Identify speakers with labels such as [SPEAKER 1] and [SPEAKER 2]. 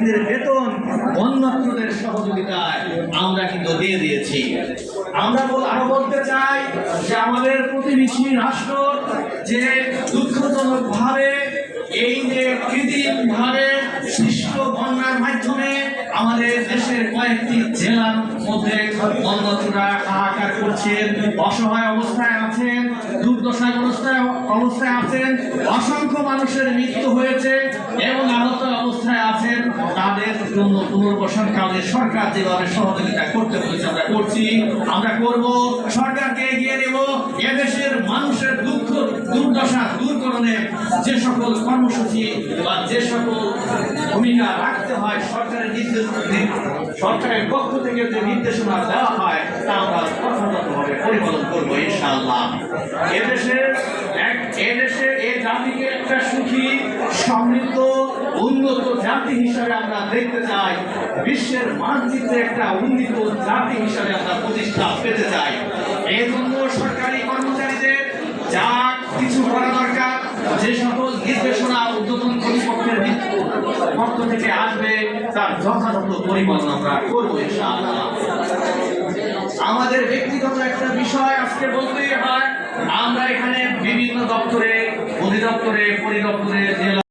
[SPEAKER 1] বেতন অন্যত্রদের সহযোগিতায় আমরা কিন্তু দিয়ে দিয়েছি। আমরা আরও বলতে চাই যে আমাদের প্রতিবেশী রাষ্ট্র যে দুঃখজনক ভাবে এই যে কৃত্রিম ভাবে সৃষ্ট বন্যার মাধ্যমে আমাদের দেশের কয়েকটি জেলার মধ্যে অন্যত্ররা হাহাকার করছেন অসহায় অবস্থায় আছেন দুর্দশায় অবস্থায় অবস্থায় আছেন, অসংখ্য মানুষের মৃত্যু হয়েছে এবং আহত অবস্থায় আছেন তাদের পুনর্বাসন কাজে সরকার যেভাবে সহযোগিতা করতে বলেছে আমরা করছি, আমরা করব, সরকারকে এগিয়ে নেব। এদেশের মানুষের দুঃখ, দুর্দশা দূরকরণে যে সকল কর্মসূচি বা যে সকল ভূমিকা রাখতে হয় সরকারের নির্দেশ সরকারের পক্ষ থেকে যে নির্দেশনা দেওয়া হয়, তা আমরা যথাযথভাবে পরিপালন করব ইনশাআল্লাহ। এদেশের এদেশের এই জাতিকে একটা সুখী, সমৃদ্ধ উন্নত জাতি হিসাবে আমরা দেখতে চাই। বিশ্বের মানচিত্রে একটা উন্নত জাতি হিসাবে আমরা প্রতিষ্ঠা পেতে চাই। এই জন্য সরকারি কর্মচারীদের যা কিছু করা দরকার, যে সকল নির্দেশনা উদ্বোধন কর্তৃপক্ষের পক্ষ থেকে আসবে, তার যথাযথ পরিপালন আমরা করব আমাদের ব্যক্তিগত একটা বিষয় আজকে বলতেই হয়, আমরা এখানে বিভিন্ন দপ্তরে, অধিদপ্তরে, পরিদপ্তরে, জেলা